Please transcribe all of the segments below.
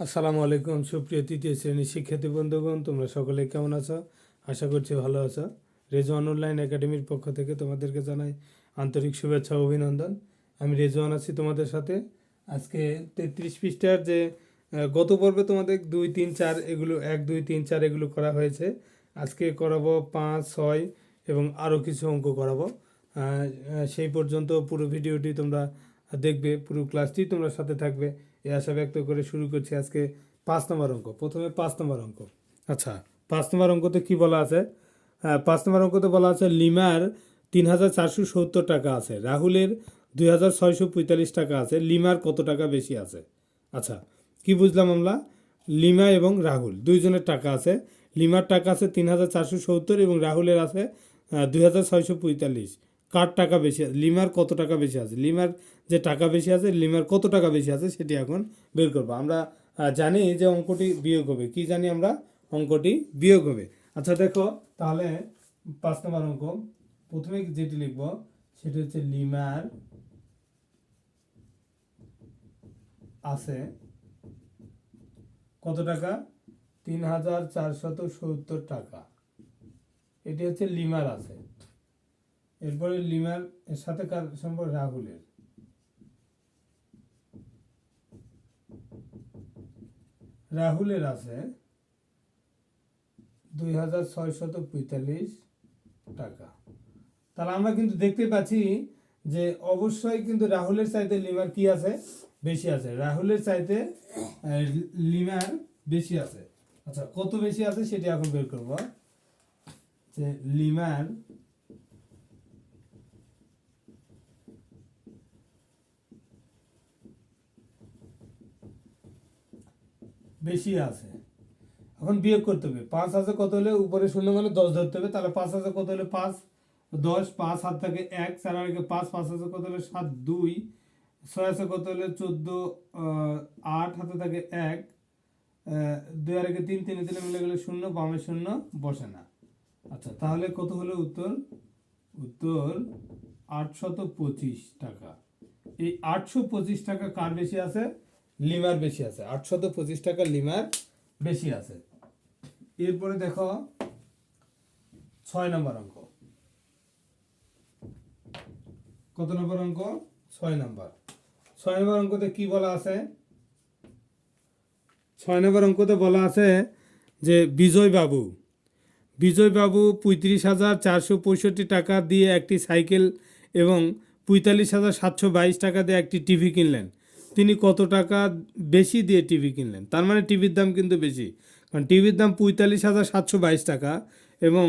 আসসালামু আলাইকুম, সুপ্রিয় তৃতীয় শ্রেণির শিক্ষার্থী বন্ধুগণ, তোমরা সকলে কেমন আছো? আশা করছি ভালো আছো। রেজওয়ান অনলাইন একাডেমির পক্ষ থেকে তোমাদেরকে জানাই আন্তরিক শুভেচ্ছা অভিনন্দন। আমি রেজওয়ান আছি তোমাদের সাথে। আজকে তেত্রিশ পৃষ্ঠার যে গত পর্বে তোমাদের দুই, তিন, চার এগুলো, এক, দুই, তিন, চার এগুলো করা হয়েছে। আজকে করাবো পাঁচ, ছয় এবং আরও কিছু অঙ্ক করাবো। সেই পর্যন্ত পুরো ভিডিওটি তোমরা দেখবে, পুরো ক্লাসটি তোমরা সাথে থাকবে। এই আশা ব্যক্ত করে শুরু করছি আজকে পাঁচ নম্বর অঙ্ক। প্রথমে পাঁচ নম্বর অঙ্ক। আচ্ছা পাঁচ নম্বর অঙ্কতে কি বলা আছে? হ্যাঁ, পাঁচ নম্বর অঙ্কতে বলা আছে লিমার তিন হাজার চারশো সত্তর টাকা আছে রাহুলের দুই হাজার ছয়শো পঁয়তাল্লিশ টাকা আছে লিমার কত টাকা বেশি আছে? আচ্ছা কি বুঝলাম আমরা? লিমা এবং রাহুল দুইজনের টাকা আছে লিমার টাকা আছে তিন হাজার চারশো সত্তর এবং রাহুলের আছে দুই হাজার ছয়শো পঁয়তাল্লিশ। কার টাকা বেশি আছে? লিমার কত টাকা বেশি আছে? লিমার যে টাকা বেশি আছে, লিমার কত টাকা বেশি আছে সেটি এখন বের করব। আমরা জানি যে অঙ্কটি বিয়োগ হবে। কি জানি আমরা? অঙ্কটি বিয়োগ হবে। আচ্ছা দেখো, তাহলে পাঁচ নম্বর অঙ্ক। প্রথমে যেটি লিখব, সেটি হচ্ছে লিমার আছে কত টাকা? তিন হাজার চারশত সত্তর টাকা। এটি হচ্ছে লিমার আছে। এরপরে লিমার এর সাথে কার সম্পর্ক? রাহুলের। রাহুলের আছে দুই হাজার পঁয়তাল্লিশ টাকা। তাহলে আমরা কিন্তু দেখতে পাচ্ছি যে অবশ্যই কিন্তু রাহুলের চাইতে লিমার কি আছে? বেশি আছে। রাহুলের চাইতে লিমার বেশি আছে। আচ্ছা কত বেশি আছে সেটি এখন বের করব। যে লিমার বেশি আছে। এখন বিয়োগ করতে হবে। পাঁচ হাজার কত হলে? উপরে শূন্য মানে দশ ধরতে হবে। তাহলে পাঁচ হাজার কত হলে? পাঁচ, দশ, পাঁচ হাত থাকে এক। চার আগে পাঁচ পাঁচ হাজার কত হলে? সাত, দুই। ছয় হাজার কত হলে? চোদ্দ আট। হাতে থাকে এক। দুই একে তিন, তিনে তিনে মিলে গেলে শূন্য, বামে শূন্য বসে না। আচ্ছা তাহলে কত হলো উত্তর? উত্তর আটশত পঁচিশ টাকা। এই আটশো পঁচিশ টাকা কার বেশি আছে? লিমার বেশি আছে। আটশত পঁচিশ টাকা লিমার বেশি আছে। এরপরে দেখো, ছয় নম্বর অঙ্ক। কত নম্বর অঙ্ক? ছয় নম্বর। ছয় নম্বর অঙ্কতে কি বলা আছে? ছয় নম্বর অঙ্কতে বলা আছে যে, বিজয় বাবু বিজয়বাবু পঁয়ত্রিশ হাজার চারশো পঁয়ষট্টি টাকা দিয়ে একটি সাইকেল এবং পঁয়তাল্লিশ হাজার সাতশো বাইশ টাকা দিয়ে একটি টিভি কিনলেন। তিনি কত টাকা বেশি দিয়ে টিভি কিনলেন? তার মানে টিভির দাম কিন্তু বেশি। কারণ টিভির দাম পঁয়তাল্লিশ হাজার সাতশো বাইশ টাকা এবং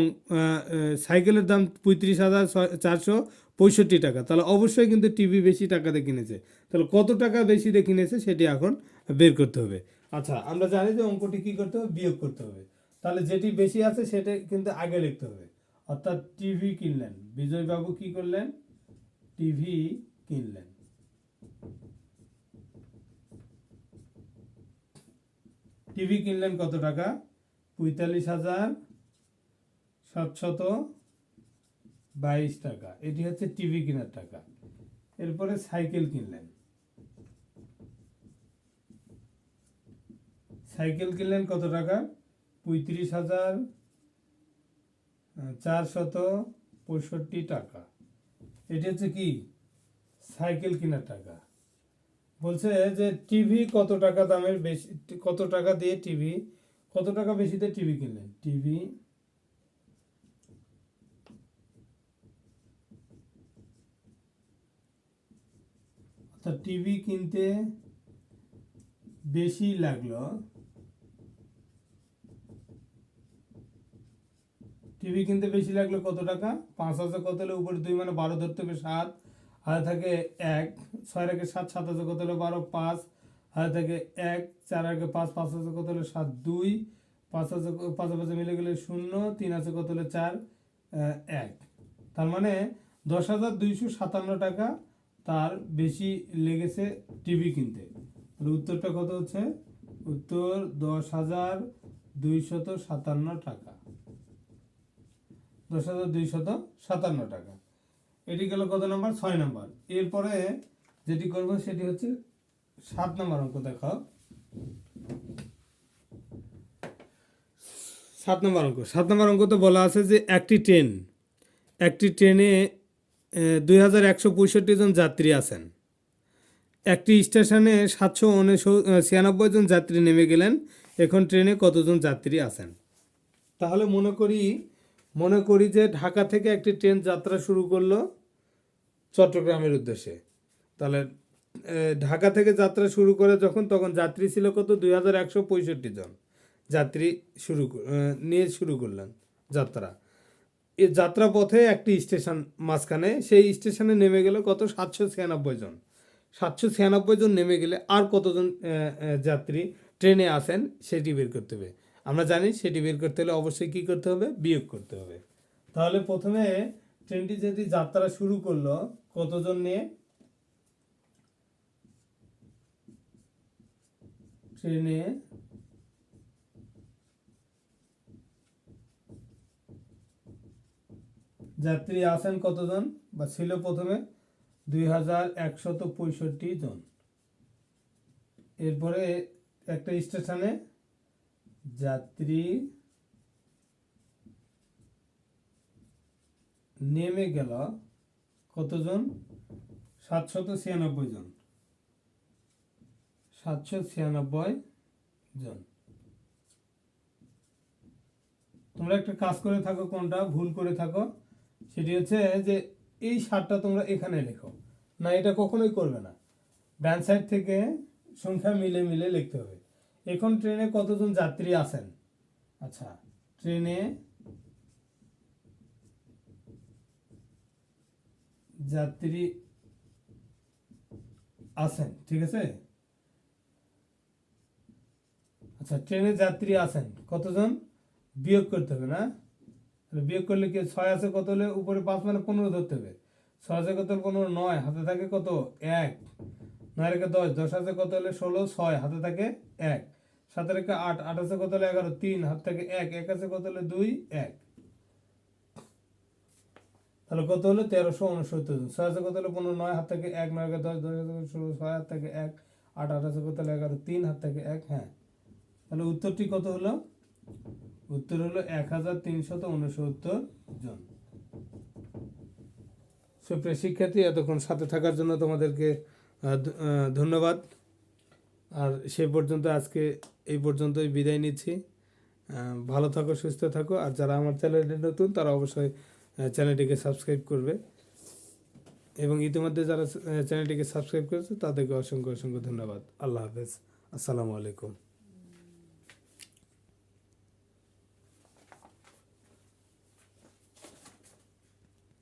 সাইকেলের দাম পঁয়ত্রিশ হাজার চারশো পঁয়ষট্টি টাকা। তাহলে অবশ্যই কিন্তু টিভি বেশি টাকাতে কিনেছে। তাহলে কত টাকা বেশি দিয়ে কিনেছে সেটি এখন বের করতে হবে। আচ্ছা আমরা জানি যে অঙ্কটি কী করতে হবে? বিয়োগ করতে হবে। তাহলে যেটি বেশি আছে সেটা কিন্তু আগে লিখতে হবে। অর্থাৎ টিভি কিনলেন। বিজয়বাবু কি করলেন? টিভি কিনলেন। টিভি কিনলেন কত টাকা? পঁয়তাল্লিশ হাজার সাতশত বাইশ টাকা। এটি হচ্ছে টিভি কেনার টাকা। এরপরে সাইকেল কিনলেন। সাইকেল কিনলেন কত টাকা? পঁয়ত্রিশ হাজার চারশত পঁয়ষট্টি টাকা। এটি হচ্ছে কি? সাইকেল কেনার টাকা। বলছে যে টিভি কত টাকা দামের বেশি, কত টাকা দিয়ে টিভি, কত টাকা বেশিতে টিভি কিনলেন টিভি, অর্থাৎ টিভি কিনতে বেশি লাগল, টিভি কিনতে বেশি লাগল কত টাকা? পাঁচ হাজার কত হলে উপরে দুই মানে বারো ধরতে হবে সাত, আর থাকে এক। ছয় রেখে সাত সাত হাজার কত হলে? বারো, পাঁচ। হাতে থাকে এক, চার আগে পাঁচ পাঁচ হাজার কত হলে? সাত, দুই। পাঁচ হাজার পাঁচ পাঁচে মিলে গেলে শূন্য, তিন আছে কত হলে? চার এক। তার মানে দশ হাজার দুইশো সাতান্ন টাকা তার বেশি লেগেছে টিভি কিনতে। তাহলে উত্তরটা কত হচ্ছে? উত্তর দশ হাজার দুইশত সাতান্ন টাকা। দশ হাজার দুইশত সাতান্ন টাকা। এটি গেল কত নাম্বার? ছয় নাম্বার। এরপরে যেটি করব সেটি হচ্ছে সাত নম্বর অঙ্ক দেখাও। সাত নম্বর অঙ্ক। সাত নম্বর অঙ্ক তো বলা আছে যে একটি ট্রেন, একটি ট্রেনে দুই হাজার একশো পঁয়ষট্টি জন যাত্রী আছেন। একটি স্টেশনে সাতশো ছিয়ানব্বই জন যাত্রী নেমে গেলেন। এখন ট্রেনে কতজন যাত্রী আছেন? তাহলে মনে করি মনে করি যে ঢাকা থেকে একটি ট্রেন যাত্রা শুরু করল চট্টগ্রামের উদ্দেশ্যে। তাহলে ঢাকা থেকে যাত্রা শুরু করে যখন তখন যাত্রী ছিল কত? দুই হাজার একশো পঁয়ষট্টি জন। যাত্রী শুরু নিয়ে শুরু করলেন যাত্রা। এই যাত্রা পথে একটি স্টেশন মাঝখানে সেই স্টেশনে নেমে গেলে কত? সাতশো ছিয়ানব্বই জন। সাতশো ছিয়ানব্বই জন নেমে গেলে আর কতজন এ, এ, যাত্রী ট্রেনে আসেন সেটি বের করতে হবে। আমরা জানি সেটি বের করতে হলে অবশ্যই কী করতে হবে? বিয়োগ করতে হবে। তাহলে প্রথমে ট্রেনটি যদি যাত্রা শুরু করল কতজন নিয়ে? ট্রেনে যাত্রী আসেন কতজন বা ছিল প্রথমে? দুই হাজার একশত পঁয়ষট্টি জন। এরপরে একটা স্টেশনে যাত্রী নেমে গেল কতজন? সাতশত ছিয়ানব্বই জন। সাতশো ছিয়ানব্বই জন। তোমরা একটা কাজ করে থাকো, কোনটা ভুল করে থাকো, সেটি হচ্ছে যে এই সারটা তোমরা এখানে লেখো। না, এটা কখনোই করবে না। ডান সাইড থেকে সংখ্যা মিলে মিলে লিখতে হবে। এখন ট্রেনে কতজন যাত্রী আছেন? আচ্ছা ট্রেনে যাত্রী আছেন, ঠিক আছে? আচ্ছা ট্রেনে যাত্রী আছেন। কতজন? বিয়োগ করতে হবে, না? বিয়োগ করলে কি ছয় আছে কত হলে? উপরে পাঁচ মানে পনেরো ধরতে হবে। ছয় আছে কত হলে পনেরো? নয়। হাতে থাকে কত? এক। নয় রেখে দশ। দশ আছে কত হলে ষোলো? ছয়। হাতে থাকে এক। সাত রেখে আট। আট আছে কত হলে এগারো? তিন। হাত থেকে এক। এক আছে কত হলে দুই? এক। তাহলে কত হলো? তেরোশো উনসত্তর ছয় আছে কত হলো পনেরো? নয়। হাত থেকে এক। নয় রেখে দশ। দশ আছে ষোলো। ছয়। হাত থেকে এক। আট। আট আছে কত হলো এগারো? তিন। হাত থেকে এক। হ্যাঁ। তাহলে উত্তরটি কত হলো? উত্তর হলো এক হাজার তিনশত উনসত্তর জন। সুপ্রিয় শিক্ষার্থী, এতক্ষণ সাথে থাকার জন্য তোমাদেরকে ধন্যবাদ। আর সে পর্যন্ত আজকে এই পর্যন্তই বিদায় নিচ্ছি। ভালো থাকো, সুস্থ থাকো। আর যারা আমার চ্যানেলটি নতুন, তারা অবশ্যই চ্যানেলটিকে সাবস্ক্রাইব করবে। এবং ইতিমধ্যে যারা চ্যানেলটিকে সাবস্ক্রাইব করেছে, তাদেরকে অসংখ্য অসংখ্য ধন্যবাদ। আল্লাহ হাফেজ। আসসালামু আলাইকুম।